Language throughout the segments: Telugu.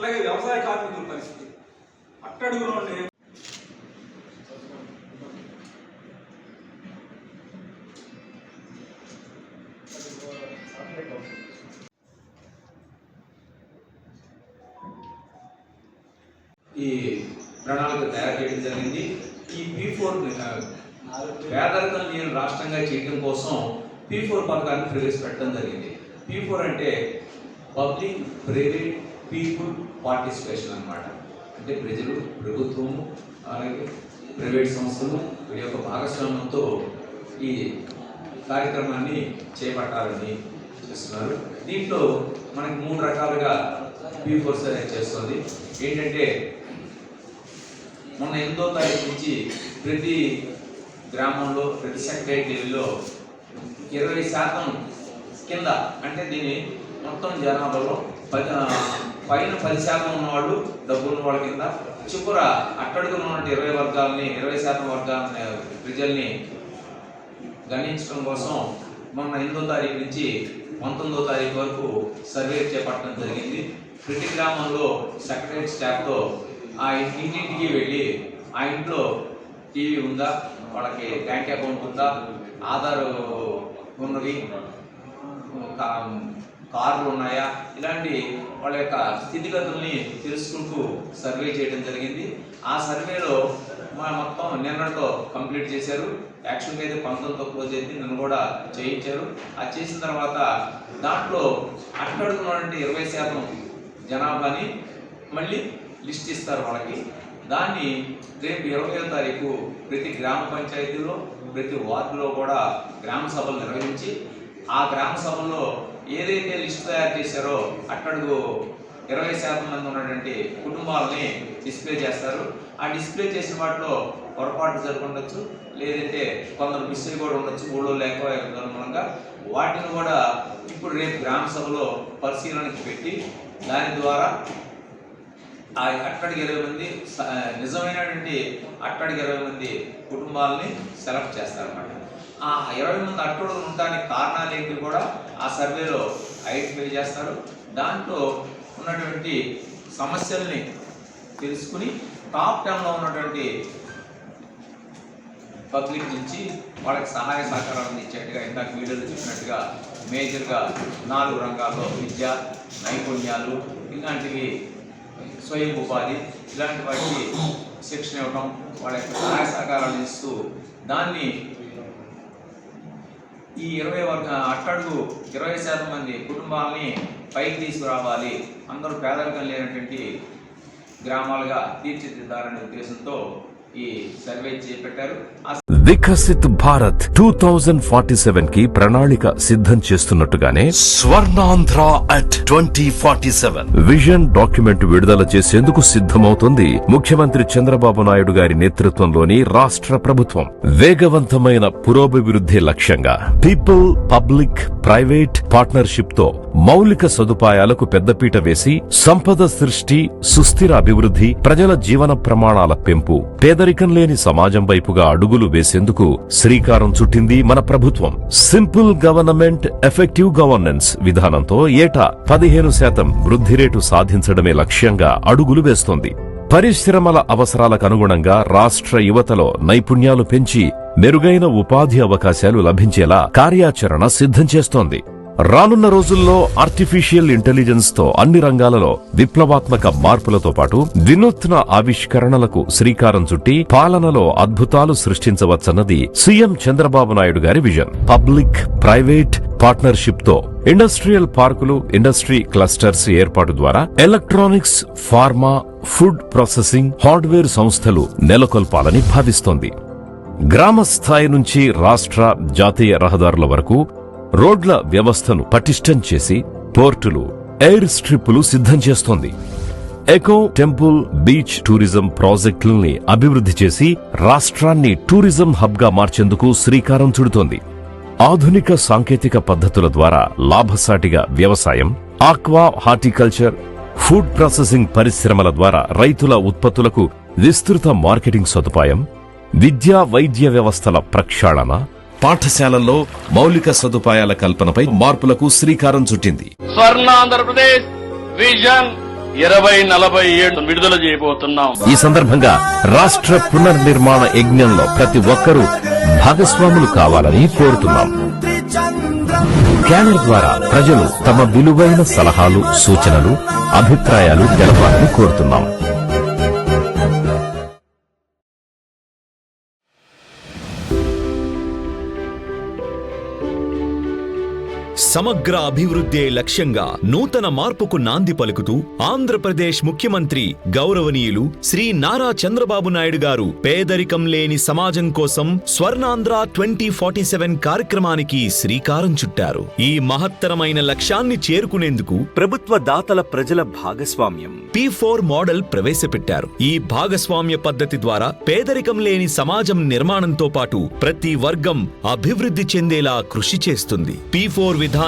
అట్లాగే వ్యవసాయ కార్మికుల పరిస్థితి. అట్టడుగులో ఉండే ఈ ప్రణాళిక తయారు చేయడం జరిగింది. ఈ పీ ఫోర్ పేదరికం లేని రాష్ట్రంగా చేయడం కోసం పీ ఫోర్ పథకాన్ని ప్రవేశపెట్టడం జరిగింది. పీ ఫోర్ అంటే పబ్లిక్ ప్రైవేట్ పీపుల్ పార్టిసిపేషన్ అన్నమాట. అంటే ప్రజలు ప్రభుత్వము అలాగే ప్రైవేట్ సంస్థలు వీరి యొక్క భాగస్వామ్యంతో ఈ కార్యక్రమాన్ని చేపట్టాలని చేస్తున్నారు. దీంట్లో మనకి మూడు రకాలుగా పీ ఫోర్స్ అనేది చేస్తుంది. ఏంటంటే మొన్న ఎనిమిదో తారీఖు నుంచి ప్రతి గ్రామంలో ప్రతి సెక్రటరీలో ఇరవై శాతం కింద అంటే దీని మొత్తం జనాభాలో పది పైన పది శాతం ఉన్నవాళ్ళు డబ్బు ఉన్న వాళ్ళ కింద చివర అట్టడుగున ఉన్న ఇరవై వర్గాలని ఇరవై శాతం వర్గాలని ప్రజల్ని గణించడం కోసం మొన్న ఎనిమిదో తారీఖు నుంచి పంతొమ్మిదో తారీఖు వరకు సర్వే చేపట్టడం జరిగింది. ప్రతి గ్రామంలో సెక్రటరీ స్టాఫ్తో ఆ ఇంటింటికి వెళ్ళి ఆ ఇంట్లో టీవీ ఉందా వాళ్ళకి బ్యాంక్ అకౌంట్ ఉందా ఆధార్ ఉన్నది కార్లు ఉన్నాయా ఇలాంటి వాళ్ళ యొక్క స్థితిగతుల్ని తెలుసుకుంటూ సర్వే చేయడం జరిగింది. ఆ సర్వేలో మొత్తం నిన్నటితో కంప్లీట్ చేశారు. యాక్చువల్గా అయితే పంతొమ్మిదితో క్లోజ్ అయింది. నన్ను కూడా చేయించారు. అది చేసిన తర్వాత దాంట్లో అట్టడుకున్నటువంటి ఇరవై శాతం జనాభాని మళ్ళీ లిస్ట్ ఇస్తారు వాళ్ళకి. దాన్ని రేపు ఇరవయో తారీఖు ప్రతి గ్రామ పంచాయతీలో ప్రతి వార్డులో కూడా గ్రామ సభలు నిర్వహించి ఆ గ్రామ సభల్లో ఏదైతే లిస్ట్ తయారు చేశారో అట్టడుగు ఇరవై శాతం మంది ఉన్నటువంటి కుటుంబాలని డిస్ప్లే చేస్తారు. ఆ డిస్ప్లే చేసిన వాటిలో పొరపాటు జరుగుండొచ్చు లేదంటే కొందరు మిస్ కూడా ఉండొచ్చు ఊళ్ళో లేక వాటిని కూడా ఇప్పుడు రేపు గ్రామ సభలో పరిశీలనకి పెట్టి దాని ద్వారా ఆ అట్టడికి ఇరవై మంది నిజమైనటువంటి అట్టడికి ఇరవై మంది కుటుంబాలని సెలెక్ట్ చేస్తారన్నమాట. ఆ ఇరవై మంది అట్టడుగు ఉండడానికి కారణాలు ఏంటి కూడా ఆ సర్వేలో ఐడెంటిఫై చేస్తారు. దాంట్లో ఉన్నటువంటి సమస్యల్ని తెలుసుకుని టాప్ టెన్లో ఉన్నటువంటి పబ్లిక్ నుంచి వాళ్ళకి సహాయ సహకారాలు ఇచ్చేట్టుగా ఇందాక వీడియోలో చెప్పినట్టుగా మేజర్గా నాలుగు రంగాల్లో విద్య నైపుణ్యాలు ఇలాంటివి స్వయం ఉపాధి ఇలాంటి వాటికి శిక్షణ ఇవ్వడం వాళ్ళ యొక్క సహాయ సహకారాలు ఇస్తూ దాన్ని ఈ ఇరవై వర్గ అట్టడుగు ఇరవై శాతం మంది కుటుంబాలని పైకి తీసుకురావాలి. అందరూ పేదరికం లేనటువంటి గ్రామాలుగా తీర్చిదిద్దాలనే ఉద్దేశంతో ఈ సర్వే చేపట్టారు. ఆ Viksit Bharat two thousand forty సెవెన్కి ప్రణాళిక సిద్ధం చేస్తున్నట్టుగానే Swarnandhra at twenty forty seven vision document విడుదల చేసేందుకు సిద్ధమవుతోంది ముఖ్యమంత్రి చంద్రబాబు నాయుడు గారి నేతృత్వంలోని రాష్ట్ర ప్రభుత్వం. వేగవంతమైన పురోభివృద్ధి లక్ష్యంగా పీపుల్ పబ్లిక్ ప్రైవేట్ పార్ట్నర్షిప్తో మౌలిక సదుపాయాలకు పెద్దపీట వేసి సంపద సృష్టి సుస్థిర అభివృద్ధి ప్రజల జీవన ప్రమాణాల పెంపు పేదరికం లేని సమాజం వైపుగా అడుగులు చేసేందుకు శ్రీకారం చుట్టింది మన ప్రభుత్వం. సింపుల్ గవర్నమెంట్ ఎఫెక్టివ్ గవర్నెన్స్ విధానంతో ఏటా పదిహేను శాతం వృద్ధి రేటు సాధించడమే లక్ష్యంగా అడుగులు వేస్తోంది. పరిశ్రమల అవసరాలకు అనుగుణంగా రాష్ట్ర యువతలో నైపుణ్యాలు పెంచి మెరుగైన ఉపాధి అవకాశాలు లభించేలా కార్యాచరణ సిద్ధం చేస్తోంది. రానున్న రోజుల్లో ఆర్టిఫిషియల్ ఇంటెలిజెన్స్తో అన్ని రంగాలలో విప్లవాత్మక మార్పులతో పాటు వినూత్న ఆవిష్కరణలకు శ్రీకారం చుట్టి పాలనలో అద్భుతాలు సృష్టించవచ్చన్నది సీఎం చంద్రబాబు నాయుడు గారి విజన్. పబ్లిక్ ప్రైవేట్ పార్ట్నర్షిప్తో ఇండస్ట్రియల్ పార్కులు ఇండస్ట్రీ క్లస్టర్స్ ఏర్పాటు ద్వారా electronics pharma food processing hardware సంస్థలు నెలకొల్పాలని భావిస్తోంది. గ్రామ స్థాయి నుంచి రాష్ట్ర జాతీయ రహదారుల వరకు రోడ్ల వ్యవస్థను పటిష్టం చేసి పోర్టులు ఎయిర్ స్ట్రిప్పులు సిద్ధం చేస్తోంది. ఎకో టెంపుల్ బీచ్ టూరిజం ప్రాజెక్టుల్ని అభివృద్ధి చేసి రాష్ట్రాన్ని టూరిజం హబ్గా మార్చేందుకు శ్రీకారం చుడుతోంది. ఆధునిక సాంకేతిక పద్ధతుల ద్వారా లాభసాటిగా వ్యవసాయం ఆక్వా హార్టికల్చర్ ఫుడ్ ప్రాసెసింగ్ పరిశ్రమల ద్వారా రైతుల ఉత్పత్తులకు విస్తృత మార్కెటింగ్ సదుపాయం విద్యా వైద్య వ్యవస్థల ప్రక్షాళన పాఠశాలల్లో మౌలిక సదుపాయాల కల్పనపై మార్పులకు శ్రీకారం చుట్టింది. స్వర్ణాంధ్రప్రదేశ్ విజన్ ఇరవై నలభై ఏడు విడుదల చేయబోతున్నాం. ఈ సందర్భంగా రాష్ట్ర పునర్నిర్మాణ యజ్ఞంలో ప్రతి ఒక్కరూ భాగస్వాములు కావాలని కోరుతున్నాం. స్కానర్ ద్వారా ప్రజలు తమ విలువైన సలహాలు సూచనలు అభిప్రాయాలు తెలపాలని కోరుతున్నాం. సమగ్ర అభివృద్ధే లక్ష్యంగా నూతన మార్పుకు నాంది పలుకుతూ ఆంధ్రప్రదేశ్ ముఖ్యమంత్రి గౌరవనీయులు శ్రీ నారా చంద్రబాబు నాయుడు గారు పేదరికం లేని సమాజం కోసం స్వర్ణాంధ్ర ట్వంటీ ఫార్టీ సెవెన్ కార్యక్రమానికి శ్రీకారం చుట్టారు. ఈ మహత్తరమైన లక్ష్యాన్ని చేరుకునేందుకు ప్రభుత్వ దాతల ప్రజల భాగస్వామ్యం పి ఫోర్ మోడల్ ప్రవేశపెట్టారు. ఈ భాగస్వామ్య పద్ధతి ద్వారా పేదరికం లేని సమాజం నిర్మాణంతో పాటు ప్రతి వర్గం అభివృద్ధి చెందేలా కృషి చేస్తుంది. పి ఫోర్ విధానం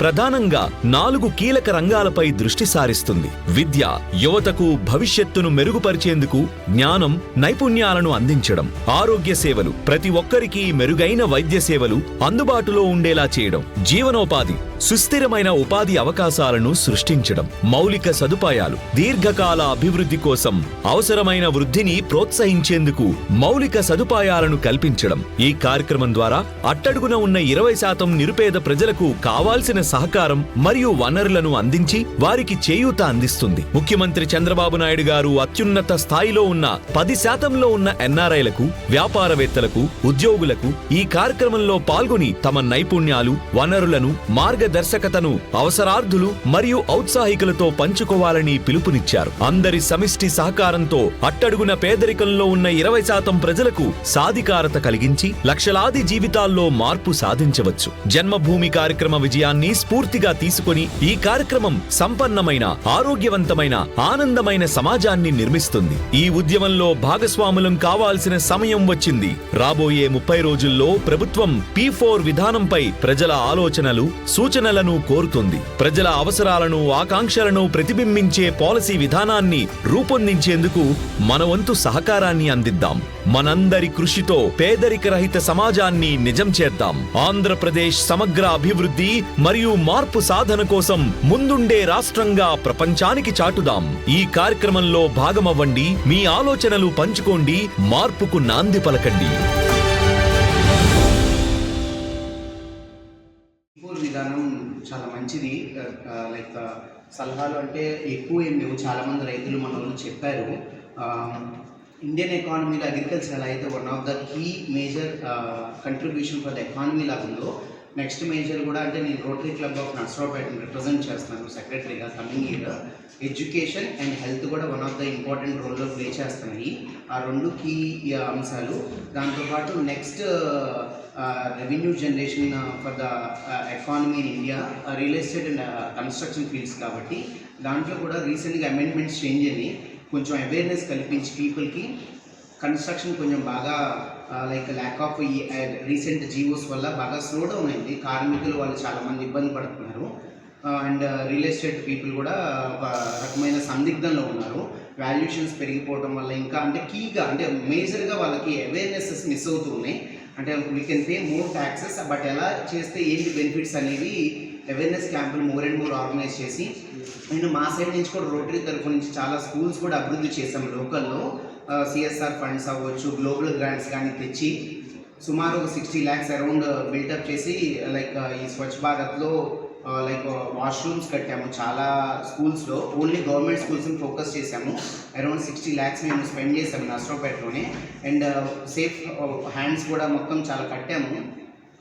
ప్రధానంగా నాలుగు కీలక రంగాలపై దృష్టి సారిస్తుంది. విద్య యువతకు భవిష్యత్తును మెరుగుపరిచేందుకు జ్ఞానం నైపుణ్యాలను అందించడం. ఆరోగ్య సేవలు ప్రతి ఒక్కరికి మెరుగైన వైద్య సేవలు అందుబాటులో ఉండేలా చేయడం. జీవనోపాధి సుస్థిరమైన ఉపాధి అవకాశాలను సృష్టించడం. మౌలిక సదుపాయాలు దీర్ఘకాల అభివృద్ధి కోసం అవసరమైన వృద్ధిని ప్రోత్సహించేందుకు మౌలిక సదుపాయాలను కల్పించడం. ఈ కార్యక్రమం ద్వారా అట్టడుగున ఉన్న ఇరవై శాతం నిరుపేద ప్రజలకు కావాల్సిన సహకారం మరియు వనరులను అందించి వారికి చేయూత అందిస్తుంది. ముఖ్యమంత్రి చంద్రబాబు నాయుడు గారు అత్యున్నత స్థాయిలో ఉన్న పది శాతంలో ఉన్న ఎన్ఆర్ఐలకు వ్యాపారవేత్తలకు ఉద్యోగులకు ఈ కార్యక్రమంలో పాల్గొని తమ నైపుణ్యాలు వనరులను మార్గదర్శకతను అవసరార్థులు మరియు ఔత్సాహికులతో పంచుకోవాలని పిలుపునిచ్చారు. అందరి సమిష్టి సహకారంతో అట్టడుగున పేదరికంలో ఉన్న ఇరవై శాతం ప్రజలకు సాధికారత కలిగించి లక్షలాది జీవితాల్లో మార్పు సాధించవచ్చు. జన్మభూమి కార్యక్రమ విజయాన్ని స్ఫూర్తిగా తీసుకొని ఈ కార్యక్రమం సంపన్నమైన ఆరోగ్యవంతమైన ఆనందమైన సమాజాన్ని నిర్మిస్తుంది. ఈ ఉద్యమంలో భాగస్వాములం కావాల్సిన సమయం వచ్చింది. రాబోయే ముప్పై రోజుల్లో ప్రభుత్వం పి ఫోర్ విధానంపై ప్రజల ఆలోచనలు సూచనలను కోరుతుంది. ప్రజల అవసరాలను ఆకాంక్షలను ప్రతిబింబించే పాలసీ విధానాన్ని రూపొందించేందుకు మన వంతు సహకారాన్ని అందిద్దాం. మనందరి కృషితో పేదరిక రహిత సమాజాన్ని నిజం చేద్దాం. ఆంధ్రప్రదేశ్ సమగ్ర అభివృద్ధి మరియు మార్పు సాధన కోసం ముందుండే రాష్ట్రంగా ప్రపంచానికి చాటుదాం. ఈ కార్యక్రమంలో భాగమవ్వండి మీ ఆలోచనలు పంచుకోండి మార్పుకు నాంది పలకండి. విధానం చాలా మంచిది. లైక్ సలహాలు అంటే ఎక్కువ ఏం లేవు. చాలామంది రైతులు మన వాళ్ళు చెప్పారు. ఇండియన్ ఎకానమీలో అగ్రికల్చర్ ఎలా అయితే one of the key major contribution for the economy లాగా ఉందో నెక్స్ట్ మేజర్ కూడా అంటే నేను రోటరీ క్లబ్ ఆఫ్ నర్సరావుపేటను రిప్రజెంట్ చేస్తాను సెక్రటరీగా coming year education and health కూడా వన్ ఆఫ్ ద ఇంపార్టెంట్ రోల్లో ప్లే చేస్తున్నాయి. ఆ రెండు కీ అంశాలు. దాంతోపాటు next revenue generation for the economy in India real estate and construction fields కాబట్టి దాంట్లో కూడా రీసెంట్గా అమెండ్మెంట్స్ చేంజ్ అయ్యి కొంచెం అవేర్నెస్ కల్పించి పీపుల్కి కన్స్ట్రక్షన్ కొంచెం బాగా లైక్ ల్యాక్ ఆఫ్ ఈ రీసెంట్ జీవోస్ వల్ల బాగా స్లో డౌన్ అయింది. కార్మికులు వాళ్ళు చాలామంది ఇబ్బంది పడుతున్నారు. అండ్ రియల్ ఎస్టేట్ పీపుల్ కూడా ఒక రకమైన సందిగ్ధంలో ఉన్నారు. వాల్యుయేషన్స్ పెరిగిపోవడం వల్ల ఇంకా అంటే కీగా అంటే మేజర్గా వాళ్ళకి అవేర్నెసెస్ మిస్ అవుతున్నాయి అంటే we can pay more taxes but ఎలా చేస్తే ఏంటి బెనిఫిట్స్ అనేవి అవేర్నెస్ క్యాంపులు మోర్ అండ్ మోర్ ఆర్గనైజ్ చేసి నేను మా సైడ్ నుంచి కూడా రోటరీ తరఫు నుంచి చాలా స్కూల్స్ కూడా అభివృద్ధి చేసాం లోకల్లో. సిఎస్ఆర్ ఫండ్స్ అవ్వచ్చు గ్లోబల్ గ్రాంట్స్ కానీ తెచ్చి సుమారు ఒక సిక్స్టీ ల్యాక్స్ అరౌండ్ బిల్డప్ చేసి లైక్ ఈ స్వచ్ఛ భారత్లో లైక్ వాష్రూమ్స్ కట్టాము. చాలా స్కూల్స్లో ఓన్లీ గవర్నమెంట్ స్కూల్స్ని ఫోకస్ చేశాము. అరౌండ్ సిక్స్టీ ల్యాక్స్ మేము స్పెండ్ చేసాము నష్టపేటలోనే అండ్ సేఫ్ హ్యాండ్స్ కూడా మొత్తం చాలా కట్టాము.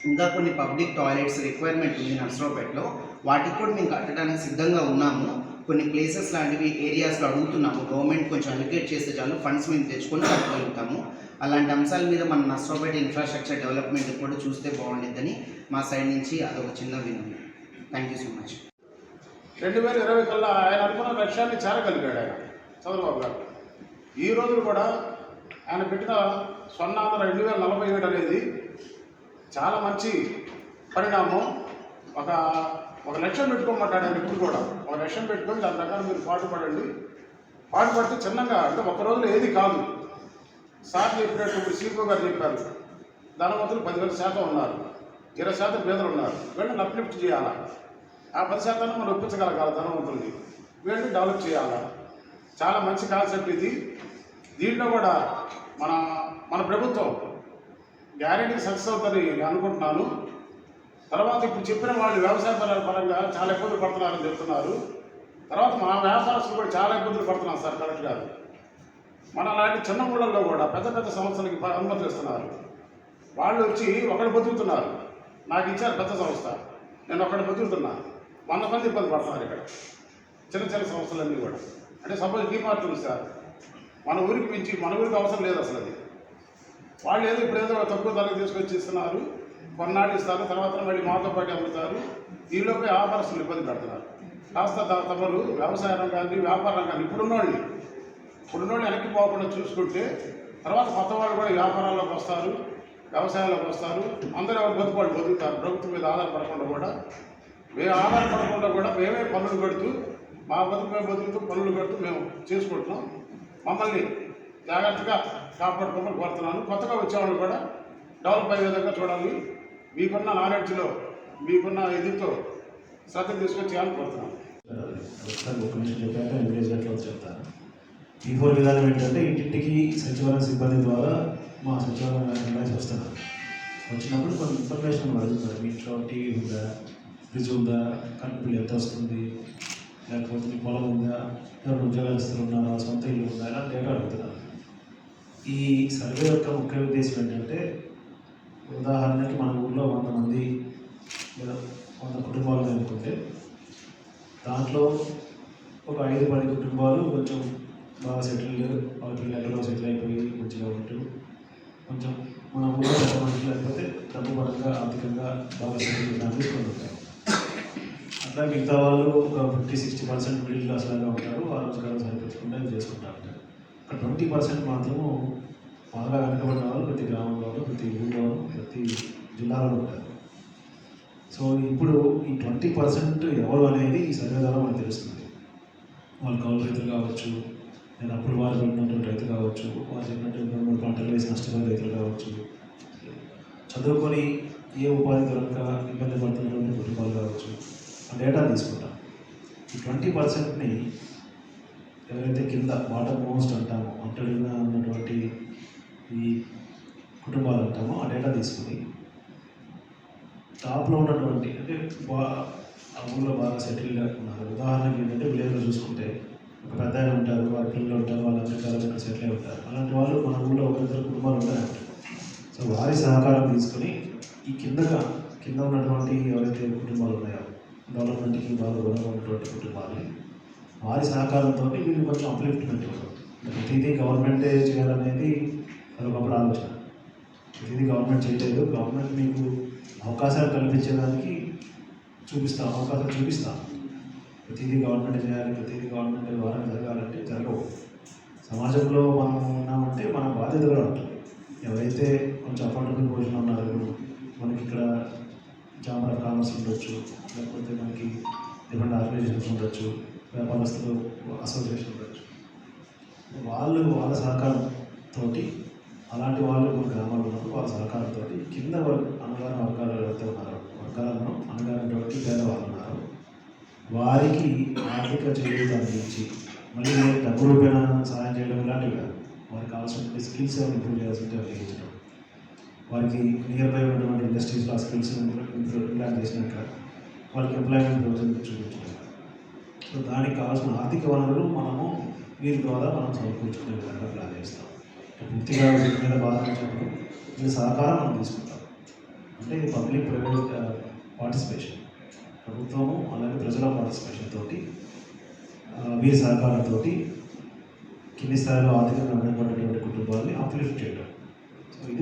ఇంకా కొన్ని పబ్లిక్ టాయిలెట్స్ రిక్వైర్మెంట్ ఉంది నర్సరావుపేటలో వాటికి కూడా మేము కట్టడానికి సిద్ధంగా ఉన్నాము. కొన్ని ప్లేసెస్ లాంటివి ఏరియాస్లో అడుగుతున్నాము. గవర్నమెంట్ కొంచెం అలికేట్ చేస్తే చాలు ఫండ్స్ మేము తెచ్చుకొని కట్టగలుగుతాము అలాంటి అంశాల మీద మన నర్సరావుపేట ఇన్ఫ్రాస్ట్రక్చర్ డెవలప్మెంట్ కూడా చూస్తే బాగుండిద్దని మా సైడ్ నుంచి అదొక చిన్న వినం. థ్యాంక్ యూ సో మచ్ రెండు వేల ఇరవై కల్లా ఆయన అనుకున్న లక్ష్యాన్ని చేరగలిగాడు ఆయన. చంద్రబాబు గారు. ఈ రోజు కూడా ఆయన పెట్టిన స్వర్ణాంధ్ర రెండు వేల నలభై ఏడు అనేది చాలా మంచి పరిణామం. ఒక ఒక లక్ష్యం పెట్టుకోమంటాడు ఆయన ఇప్పుడు కూడా. ఒక లక్ష్యం పెట్టుకొని దాని ప్రకారం మీరు పాటుపడండి. పాటుపడితే చిన్నగా అంటే ఒక రోజులో ఏది కాదు. సార్ చెప్పినట్టు ఇప్పుడు సీపో గారు చెప్పారు. ధనవంతులు పదివేల శాతం ఉన్నారు. ఇరవై శాతం పేదలు ఉన్నారు. వీళ్ళని అప్లిఫ్ట్ చేయాలా? ఆ పది శాతాన్ని మనం ఒప్పించగలగాలి ధనవంతుల్ని? వీళ్ళని డెవలప్ చేయాలా? చాలా మంచి కాన్సెప్ట్ ఇది. దీంట్లో కూడా మన మన ప్రభుత్వం గ్యారెంటీ సక్సెస్ అవుతుందని నేను అనుకుంటున్నాను. తర్వాత ఇప్పుడు చెప్పిన వాళ్ళు వ్యవసాయ పరంగా చాలా ఇబ్బందులు పడుతున్నారని చెప్తున్నారు. తర్వాత మా వ్యాపారస్తులు కూడా చాలా ఇబ్బందులు పడుతున్నారు సార్ కరెక్ట్ మన లాంటి చిన్న ఊళ్ళల్లో కూడా పెద్ద పెద్ద సంస్థలకి అనుమతులు ఇస్తున్నారు. వాళ్ళు వచ్చి ఒకడు బతుకుతున్నారు. నాకు ఇచ్చారు పెద్ద సంస్థ. నేను ఒకటి బతుకుతున్నా. వంద మంది ఇబ్బంది పడుతున్నారు ఇక్కడ. చిన్న చిన్న సంస్థలన్నీ కూడా. అంటే సపోజ్ డీమార్ట్ ఉంది సార్. మన ఊరికి మించి మన ఊరికి అవసరం లేదు అసలు అది. వాళ్ళు ఏదో ఇప్పుడు ఏదో తక్కువ ధరకు తీసుకొచ్చి ఇస్తున్నారు. కొన్నాళ్ళు ఇస్తారు తర్వాత మళ్ళీ మాతో పాటు అమ్ముతారు ఈలోపే వ్యాపారస్తులు ఇబ్బంది పెడుతున్నారు. కాస్త తమరు వ్యవసాయ రంగాన్ని వ్యాపార రంగాన్ని ఇప్పుడున్నోళ్ళని ఇప్పుడున్నోళ్ళు వెనక్కి పోకుండా చూసుకుంటే తర్వాత కొత్త వాళ్ళు కూడా వ్యాపారాల్లోకి వస్తారు వ్యవసాయంలోకి వస్తారు అందరూ ఎవరు బతుకువాళ్ళు బతుకుతారు ప్రభుత్వం మీద ఆధారపడకుండా కూడా. మేము ఆధారపడకుండా కూడా మేమే పనులు పెడుతూ మా బతుకు మేము బతుకుతూ పనులు పెడుతూ మేము చేసుకుంటున్నాం. మమ్మల్ని జాగ్రత్తగా కాపాడుకోమని కోరుతున్నాను. కొత్తగా వచ్చేవాళ్ళు కూడా డెవలప్ అయ్యే విధంగా చూడాలి. మీకున్న నాలెడ్జ్లో మీకున్న ఇదితో శ్రద్ధ తీసుకొని చేయాలని కోరుతున్నాను ఒకసారి చెప్తాను. ఈ ఫోర్ విధానం ఏంటంటే ఇంటింటికి సచివాలయ సిబ్బంది ద్వారా మా సచివాలయం ఎంప్లాయీస్ వస్తున్నారు వచ్చినప్పుడు కొన్ని ఇన్ఫర్మేషన్ అడుగుతారు. మీ ఇంట్లో టీవీ ఉందా? ఫ్రిడ్జ్ ఉందా? కరెంట్ బిల్ ఎంత వస్తుంది? లేకపోతే మీ పొలం ఉందా? ఎవరు ఉద్యోగస్తులు ఉన్నారా సొంత ఇల్లు ఉందా? ఇలా డేటా అడుగుతున్నారు. ఈ సర్వే యొక్క ముఖ్య ఉద్దేశం ఏంటంటే ఉదాహరణకి మనం ఊళ్ళో వంద మంది లేదా వంద కుటుంబాలు లేకపోతే దాంట్లో ఒక ఐదు పది కుటుంబాలు కొంచెం బాగా సెటిల్ వాళ్ళ పిల్లలు సెటిల్ అయిపోయి మంచిగా ఉంటూ కొంచెం మన ఊళ్ళో పెద్ద మనుషులు లేకపోతే డబ్బు పరంగా ఆర్థికంగా బాగా సెటిల్ ఫ్యామిలీస్ కొన్ని అట్లా మిగతా వాళ్ళు ఒక fifty sixty percent middle class లాగా ఉంటారు. ఆ రోజుకాలం సరిపెట్టుకుంటే అది చేసుకుంటా ఒక ట్వంటీ పర్సెంట్ మాత్రము బాగా వెనకబడిన వాళ్ళు ప్రతి గ్రామంలోనూ ప్రతి ఊళ్ళోనూ ప్రతి జిల్లాలో ఉంటారు. సో ఇప్పుడు ఈ ట్వంటీ పర్సెంట్ ఎవరు అనేది ఈ సర్వే ద్వారా మనకు తెలుస్తుంది. వాళ్ళు కౌలు రైతులు కావచ్చు లేదా అప్పుడు వారు పెట్టినటువంటి రైతులు కావచ్చు వారు చెప్పినట్టు మూడు పంటలు వేసి నష్టపోయిన రైతులు కావచ్చు. చదువుకొని ఏ ఉపాధి దొరక ఇబ్బంది పడుతున్నటువంటి కుటుంబాలు కావచ్చు ఆ డేటా తీసుకుంటాం. ఈ ట్వంటీ పర్సెంట్ని ఎవరైతే కింద బాటమ్ మోస్ట్ అంటామో అంటడిగా ఉన్నటువంటి ఈ కుటుంబాలు అంటామో ఆ డేటా తీసుకుని టాప్లో ఉన్నటువంటి అంటే బా ఆ ఊళ్ళో బాగా సెటిల్గా ఉన్నారు ఉదాహరణకి ఏంటంటే విలేజ్లో చూసుకుంటే ఒక పెద్ద ఆయన ఉంటారు వారి పిల్లలు ఉంటారు వాళ్ళందరూ చాలా దగ్గర సెటిల్ అయి ఉంటారు. అలాంటి వాళ్ళు మన ఊళ్ళో ఒకరిద్దరు కుటుంబాలు ఉంటారు సో వారి సహకారం తీసుకుని ఈ కిందగా కింద ఉన్నటువంటి ఎవరైతే కుటుంబాలు ఉన్నాయో డెవలప్మెంట్కి బాగా దూరంగా ఉన్నటువంటి కుటుంబాలని వారి సహకారంతో వీళ్ళు కొంచెం అప్లిఫ్ట్మెంట్ ఇవ్వడం ప్రతిదీ గవర్నమెంటే చేయాలనేది అదొకప్పుడు ఆలోచన. ప్రతిదీ గవర్నమెంట్ చేయలేదు గవర్నమెంట్ మీకు అవకాశాలు కల్పించేదానికి చూపిస్తా అవకాశం చూపిస్తాం. ప్రతిదీ గవర్నమెంట్ చేయాలి ప్రతిదీ గవర్నమెంట్ ద్వారా జరగాలంటే జరగవు. సమాజంలో మనం ఉన్నామంటే మన బాధ్యత కూడా ఉంటుంది. ఎవరైతే కొంచెం అఫోర్డబుల్ భోజనం ఉన్నారు మనకి ఇక్కడ చాంబర్ కామర్స్ ఉండొచ్చు లేకపోతే మనకి డిఫరెంట్ ఆర్గనైజేషన్స్ ఉండొచ్చు వ్యాపారస్తులు అసోసియేషన్ ఉండొచ్చు. వాళ్ళు వాళ్ళ సహకారంతో అలాంటి వాళ్ళు మన గ్రామాల్లో ఉన్నప్పుడు వాళ్ళ సహకారంతో కింద వర్గ అన్నగారి వర్గాలు ఎవరైతే ఉన్నారో వర్గాలను అన్నగారినటువంటి పేదవాళ్ళు ఉన్నారు వారికి ఆర్థిక చేయూత అందించి మళ్ళీ డబ్బు రూపేణ సహాయం చేయడం ఇలాంటివి కాదు. వారికి కావాల్సిన స్కిల్స్ ఇంప్రూవ్ చేయాల్సింది కలిగించడం వారికి నియర్ బై ఉన్నటువంటి ఇండస్ట్రీస్లో ఆ స్కిల్స్ ఇంప్లాంట్ ఇలాంటి చేసినాక వాళ్ళకి ఎంప్లాయ్మెంట్ ప్రొవిజన్ చూపించడం. సో దానికి కావాల్సిన ఆర్థిక వనరులు మనము వీరి ద్వారా మనం సమకూర్చుకునే విధంగా ప్లాన్ చేస్తాం. పూర్తిగా వీటి మీద బాధించినప్పుడు వీరి సహకారం మనం తీసుకుంటాం. అంటే ఇది పబ్లిక్ ప్రైవేట్ పార్టిసిపేషన్ ప్రభుత్వము అలాగే ప్రజల పార్టిసిపేషన్ తోటి uh, ఆ, వీరి సహకారంతో కింది స్థాయిలో ఆర్థికంగా వెనుకబడినటువంటి కుటుంబాలని అప్లిఫ్ట్ చేయడం సో ఇది